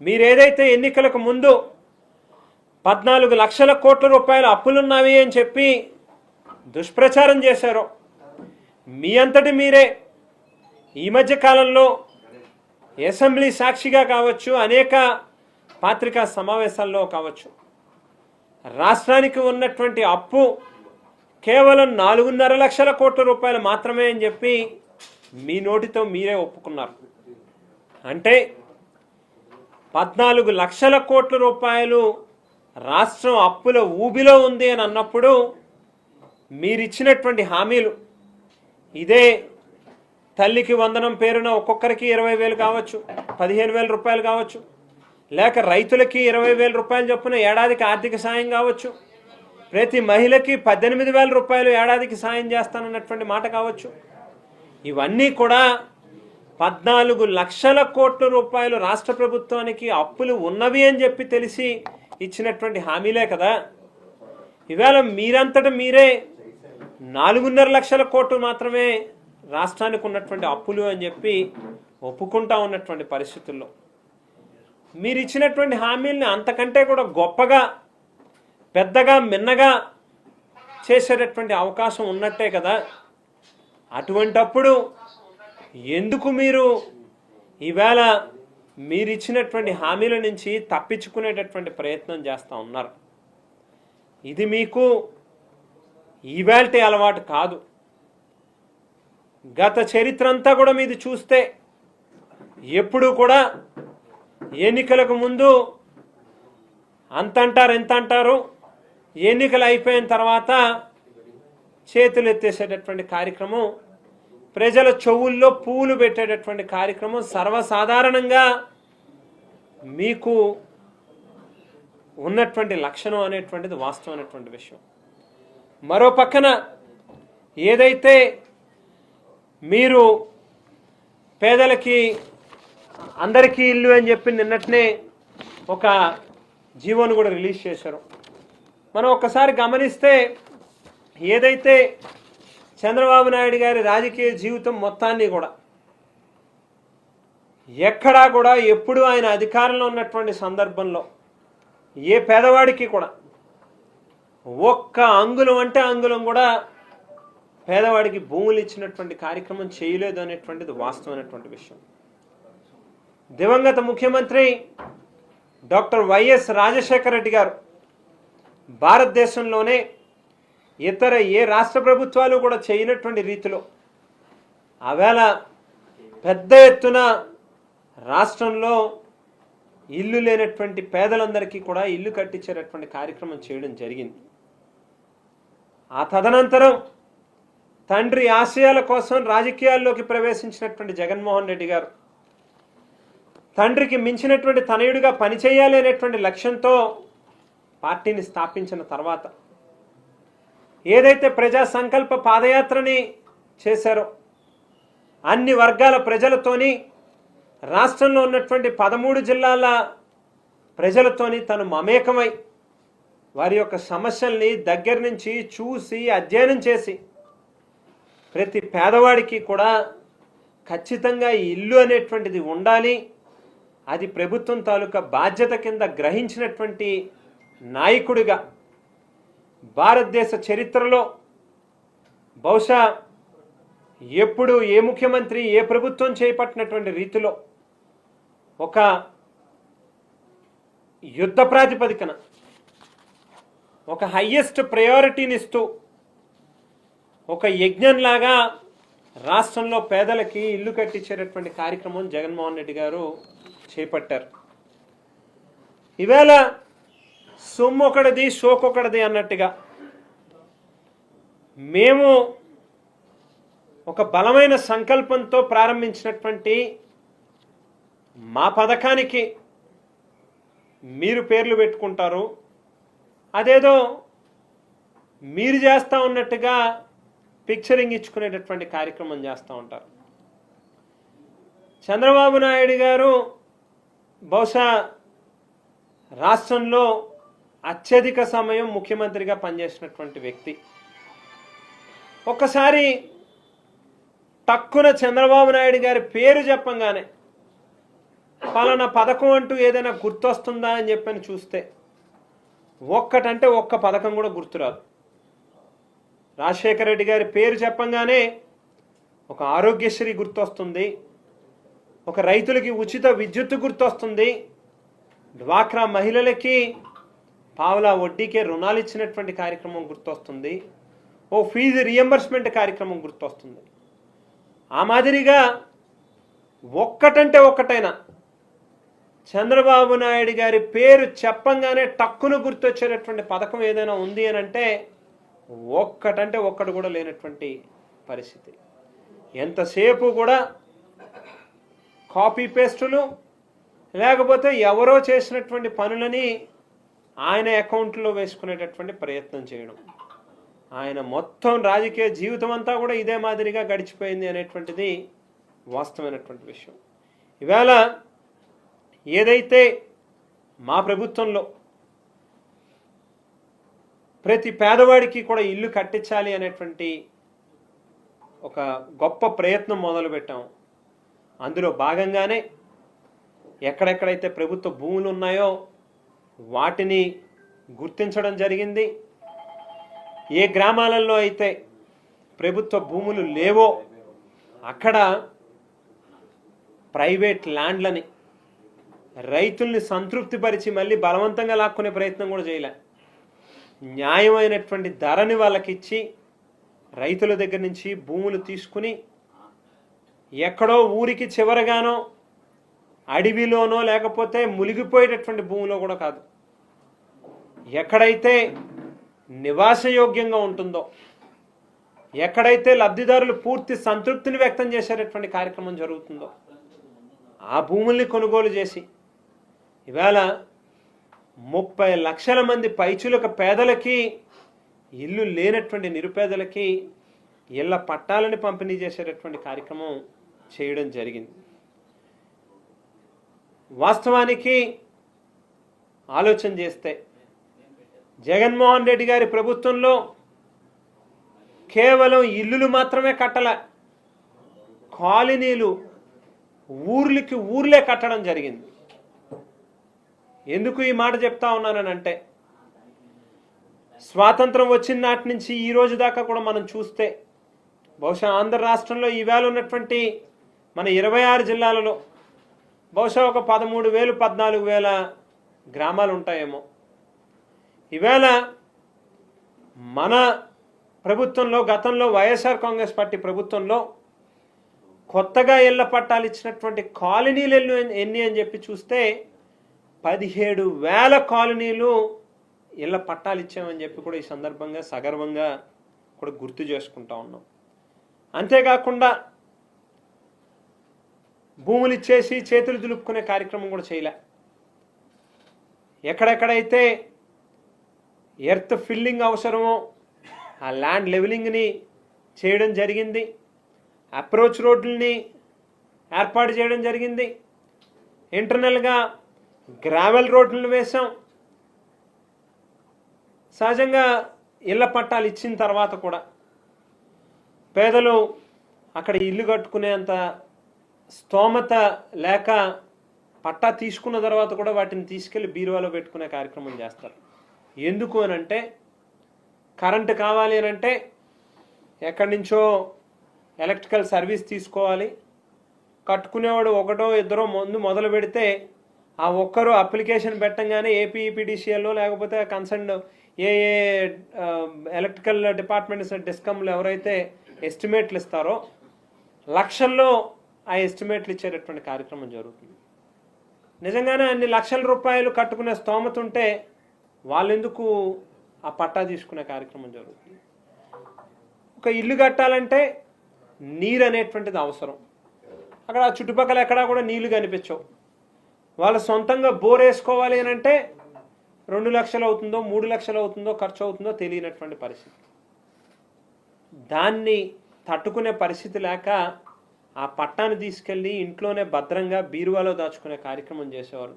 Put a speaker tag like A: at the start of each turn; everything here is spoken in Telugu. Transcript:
A: మీరేదైతే ఎన్నికలకు ముందు పద్నాలుగు లక్షల కోట్ల రూపాయల అప్పులున్నావి అని చెప్పి దుష్ప్రచారం చేశారో మీ అంతటి మీరే ఈ మధ్య కాలంలో అసెంబ్లీ సాక్షిగా కావచ్చు అనేక పాత్రికా సమావేశాల్లో కావచ్చు రాష్ట్రానికి ఉన్నటువంటి అప్పు కేవలం నాలుగున్నర లక్షల కోట్ల రూపాయలు మాత్రమే అని చెప్పి మీ నోటితో మీరే ఒప్పుకున్నారు. అంటే పద్నాలుగు లక్షల కోట్ల రూపాయలు రాష్ట్రం అప్పుల ఊబిలో ఉంది అని అన్నప్పుడు మీరిచ్చినటువంటి హామీలు. ఇదే తల్లికి వందనం పేరున ఒక్కొక్కరికి ఇరవై వేలు కావచ్చు పదిహేను వేల రూపాయలు కావచ్చు లేక రైతులకి ఇరవై వేల రూపాయలు చొప్పున ఏడాదికి ఆర్థిక సాయం కావచ్చు ప్రతి మహిళకి పద్దెనిమిది వేల రూపాయలు ఏడాదికి సాయం చేస్తానన్నటువంటి మాట కావచ్చు. ఇవన్నీ కూడా పద్నాలుగు లక్షల కోట్ల రూపాయలు రాష్ట్ర ప్రభుత్వానికి అప్పులు ఉన్నవి అని చెప్పి తెలిసి ఇచ్చినటువంటి హామీలే కదా. ఇవాళ మీరంతట మీరే నాలుగున్నర లక్షల కోట్లు మాత్రమే రాష్ట్రానికి ఉన్నటువంటి అప్పులు అని చెప్పి ఒప్పుకుంటా ఉన్నటువంటి పరిస్థితుల్లో. మీరు ఇచ్చినటువంటి హామీల్ని అంతకంటే కూడా గొప్పగా పెద్దగా మిన్నగా చేసేటటువంటి అవకాశం ఉన్నట్టే కదా. అటువంటప్పుడు ఎందుకు మీరు ఈవేళ మీరు ఇచ్చినటువంటి హామీల నుంచి తప్పించుకునేటటువంటి ప్రయత్నం చేస్తూ ఉన్నారు? ఇది మీకు ఈవేల్టి అలవాటు కాదు. గత చరిత్ర అంతా కూడా మీది చూస్తే ఎప్పుడు కూడా ఎన్నికలకు ముందు అంత అంటారు ఎంత అంటారు ఎన్నికలు అయిపోయిన తర్వాత చేతులు ఎత్తేసేటటువంటి కార్యక్రమం ప్రజల చెవుల్లో పూలు పెట్టేటటువంటి కార్యక్రమం సర్వసాధారణంగా మీకు ఉన్నటువంటి లక్షణం అనేటువంటిది వాస్తవమైనటువంటి విషయం. మరో పక్కన ఏదైతే మీరు పేదలకి అందరికీ ఇల్లు అని చెప్పి నిన్నటినే ఒక జీవోను కూడా రిలీజ్ చేశారు. మనం ఒక్కసారి గమనిస్తే ఏదైతే చంద్రబాబు నాయుడు గారి రాజకీయ జీవితం మొత్తాన్ని కూడా ఎక్కడా కూడా ఎప్పుడు ఆయన అధికారంలో ఉన్నటువంటి సందర్భంలో ఏ పేదవాడికి కూడా ఒక్క అంగుళం అంటే అంగుళం కూడా పేదవాడికి భూములు ఇచ్చినటువంటి కార్యక్రమం చేయలేదు అనేటువంటిది వాస్తవమైనటువంటి విషయం. దివంగత ముఖ్యమంత్రి డాక్టర్ వైఎస్ రాజశేఖర రెడ్డి గారు భారతదేశంలోనే ఇతర ఏ రాష్ట్ర ప్రభుత్వాలు కూడా చేయనటువంటి రీతిలో ఆవేళ పెద్ద ఎత్తున రాష్ట్రంలో ఇల్లు లేనటువంటి పేదలందరికీ కూడా ఇల్లు కట్టించేటటువంటి కార్యక్రమం చేయడం జరిగింది. ఆ తదనంతరం తండ్రి ఆశయాల కోసం రాజకీయాల్లోకి ప్రవేశించినటువంటి జగన్మోహన్ రెడ్డి గారు తండ్రికి మించినటువంటి తనయుడిగా పనిచేయాలి అనేటువంటి లక్ష్యంతో పార్టీని స్థాపించిన తర్వాత ఏదైతే ప్రజా సంకల్ప పాదయాత్రని చేశారో అన్ని వర్గాల ప్రజలతోని రాష్ట్రంలో ఉన్నటువంటి పదమూడు జిల్లాల ప్రజలతోని తను మమేకమై వారి యొక్క సమస్యల్ని దగ్గర నుంచి చూసి అధ్యయనం చేసి ప్రతి పేదవాడికి కూడా ఖచ్చితంగా ఈ ఇల్లు అనేటువంటిది ఉండాలి. అది ప్రభుత్వం తాలూకా బాధ్యత కింద గ్రహించినటువంటి నాయకుడిగా భారతదేశ చరిత్రలో బహుశా ఎప్పుడు ఏ ముఖ్యమంత్రి ఏ ప్రభుత్వం చేపట్టినటువంటి రీతిలో ఒక యుద్ధ ప్రాతిపదికన ఒక హయ్యెస్ట్ ప్రయారిటీనిస్తూ ఒక యజ్ఞంలాగా రాష్ట్రంలో పేదలకి ఇల్లు కట్టించేటటువంటి కార్యక్రమం జగన్మోహన్ రెడ్డి గారు చేపట్టారు. ఈవేళ సొమ్ము ఒకటిది షోకొకటిది అన్నట్టుగా. మేము ఒక బలమైన సంకల్పంతో ప్రారంభించినటువంటి మా పథకానికి మీరు పేర్లు పెట్టుకుంటారు. అదేదో మీరు చేస్తూ ఉన్నట్టుగా పిక్చరింగ్ ఇచ్చుకునేటటువంటి కార్యక్రమం చేస్తూ ఉంటారు. చంద్రబాబు నాయుడు గారు బహుశా రాష్ట్రంలో అత్యధిక సమయం ముఖ్యమంత్రిగా పనిచేసినటువంటి వ్యక్తి. ఒక్కసారి టక్కున చంద్రబాబు నాయుడు గారి పేరు చెప్పంగానే పలానా పథకం అంటూ ఏదైనా గుర్తొస్తుందా అని చెప్పని చూస్తే ఒక్కటంటే ఒక్క పథకం కూడా గుర్తురాదు. రాజశేఖర రెడ్డి గారి పేరు చెప్పంగానే ఒక ఆరోగ్యశ్రీ గుర్తొస్తుంది ఒక రైతులకి ఉచిత విద్యుత్ గుర్తొస్తుంది డ్వాక్రా మహిళలకి పావులా వడ్డీకే రుణాలు ఇచ్చినటువంటి కార్యక్రమం గుర్తొస్తుంది. ఓ ఫీజు రియంబర్స్మెంట్ కార్యక్రమం గుర్తొస్తుంది. ఆ మాదిరిగా ఒక్కటంటే ఒక్కటైనా చంద్రబాబు నాయుడు గారి పేరు చెప్పంగానే టక్కును గుర్తొచ్చేటటువంటి పథకం ఏదైనా ఉంది అని అంటే ఒక్కటంటే ఒక్కటి కూడా లేనటువంటి పరిస్థితి. ఎంతసేపు కూడా కాపీ పేస్టులు లేకపోతే ఎవరో చేసినటువంటి పనులని ఆయన అకౌంట్లో వేసుకునేటటువంటి ప్రయత్నం చేయడం. ఆయన మొత్తం రాజకీయ జీవితం అంతా కూడా ఇదే మాదిరిగా గడిచిపోయింది అనేటువంటిది వాస్తవమైనటువంటి విషయం. ఇవాళ ఏదైతే మా ప్రభుత్వంలో ప్రతి పేదవాడికి కూడా ఇల్లు కట్టించాలి అనేటువంటి ఒక గొప్ప ప్రయత్నం మొదలుపెట్టాం. అందులో భాగంగానే ఎక్కడెక్కడైతే ప్రభుత్వ భూములు ఉన్నాయో వాటిని గుర్తించడం జరిగింది. ఏ గ్రామాలలో అయితే ప్రభుత్వ భూములు లేవో అక్కడ ప్రైవేట్ ల్యాండ్లని రైతుల్ని సంతృప్తిపరిచి మళ్ళీ బలవంతంగా లాక్కునే ప్రయత్నం కూడా చేయలే. న్యాయమైనటువంటి ధరని వాళ్ళకి ఇచ్చి రైతుల దగ్గర నుంచి భూములు తీసుకుని ఎక్కడో ఊరికి చివరగానో అడవిలోనో లేకపోతే మునిగిపోయేటటువంటి భూమిలో కూడా కాదు. ఎక్కడైతే నివాసయోగ్యంగా ఉంటుందో ఎక్కడైతే లబ్ధిదారులు పూర్తి సంతృప్తిని వ్యక్తం చేసేటటువంటి కార్యక్రమం జరుగుతుందో ఆ భూముల్ని కొనుగోలు చేసి ఇవాళ ముప్పై లక్షల మంది పైచులకు పేదలకి ఇల్లు లేనటువంటి నిరుపేదలకి ఇళ్ళ పట్టాలని పంపిణీ చేసేటటువంటి కార్యక్రమం చేయడం జరిగింది. వాస్తవానికి ఆలోచన చేస్తే జగన్మోహన్ రెడ్డి గారి ప్రభుత్వంలో కేవలం ఇల్లులు మాత్రమే కట్టల కాలనీలు ఊర్లకి ఊర్లే కట్టడం జరిగింది. ఎందుకు ఈ మాట చెప్తా ఉన్నానంటే స్వాతంత్రం వచ్చిన నాటి నుంచి ఈ రోజు దాకా కూడా మనం చూస్తే బహుశా ఆంధ్ర రాష్ట్రంలో ఈవేళ ఉన్నటువంటి మన ఇరవై ఆరు జిల్లాలలో బహుశా ఒక పదమూడు వేలు పద్నాలుగు వేల గ్రామాలు ఉంటాయేమో. ఈవేళ మన ప్రభుత్వంలో గతంలో వైఎస్ఆర్ కాంగ్రెస్ పార్టీ ప్రభుత్వంలో కొత్తగా ఇళ్ళ పట్టాలు ఇచ్చినటువంటి కాలనీలు ఎన్ని ఎన్ని అని చెప్పి చూస్తే పదిహేడు వేల కాలనీలు ఇళ్ళ పట్టాలు ఇచ్చామని చెప్పి కూడా ఈ సందర్భంగా సగర్వంగా కూడా గుర్తు చేసుకుంటా ఉన్నాం. అంతేకాకుండా భూములు ఇచ్చేసి చేతులు దులుపుకునే కార్యక్రమం కూడా చేయలే. ఎక్కడెక్కడైతే ఎర్త్ ఫిల్లింగ్ అవసరమో ఆ ల్యాండ్ లెవెలింగ్ని చేయడం జరిగింది. అప్రోచ్ రోడ్లని ఏర్పాటు చేయడం జరిగింది. ఇంటర్నల్గా గ్రావెల్ రోడ్లను వేసాం సహజంగా ఇళ్ళ పట్టాలు ఇచ్చిన తర్వాత కూడా పేదలు అక్కడ ఇల్లు కట్టుకునేంత స్తోమత లేక పట్టా తీసుకున్న తర్వాత కూడా వాటిని తీసుకెళ్ళి బీరువాలో పెట్టుకునే కార్యక్రమం చేస్తారు. ఎందుకు అని అంటే కరెంటు కావాలి అని అంటే ఎక్కడి నుంచో ఎలక్ట్రికల్ సర్వీస్ తీసుకోవాలి. కట్టుకునేవాడు ఒకటో ఇద్దరో ముందు మొదలు పెడితే ఆ ఒక్కరు అప్లికేషన్ పెట్టంగానే ఏపీఈపీడీసీఎల్లో లేకపోతే కన్సర్న్ ఏ ఏ ఎలక్ట్రికల్ డిపార్ట్మెంట్స్ డిస్కమ్లు ఎవరైతే ఎస్టిమేట్లు ఇస్తారో లక్షల్లో ఆ ఎస్టిమేట్లు ఇచ్చేటటువంటి కార్యక్రమం జరుగుతుంది. నిజంగానే అన్ని లక్షల రూపాయలు కట్టుకునే స్తోమత ఉంటే వాళ్ళెందుకు ఆ పట్టా తీసుకునే కార్యక్రమం జరుగుతుంది? ఒక ఇల్లు కట్టాలంటే నీరు అనేటువంటిది అవసరం. అక్కడ ఆ చుట్టుపక్కల ఎక్కడా కూడా నీళ్ళు కనిపించవు. వాళ్ళు సొంతంగా బోర్ వేసుకోవాలి అని అంటే రెండు లక్షలు అవుతుందో మూడు లక్షలు అవుతుందో ఖర్చు అవుతుందో తెలియనటువంటి పరిస్థితి. దాన్ని తట్టుకునే పరిస్థితి లేక ఆ పట్టాన్ని తీసుకెళ్ళి ఇంట్లోనే భద్రంగా బీరువాలో దాచుకునే కార్యక్రమం చేసేవారు.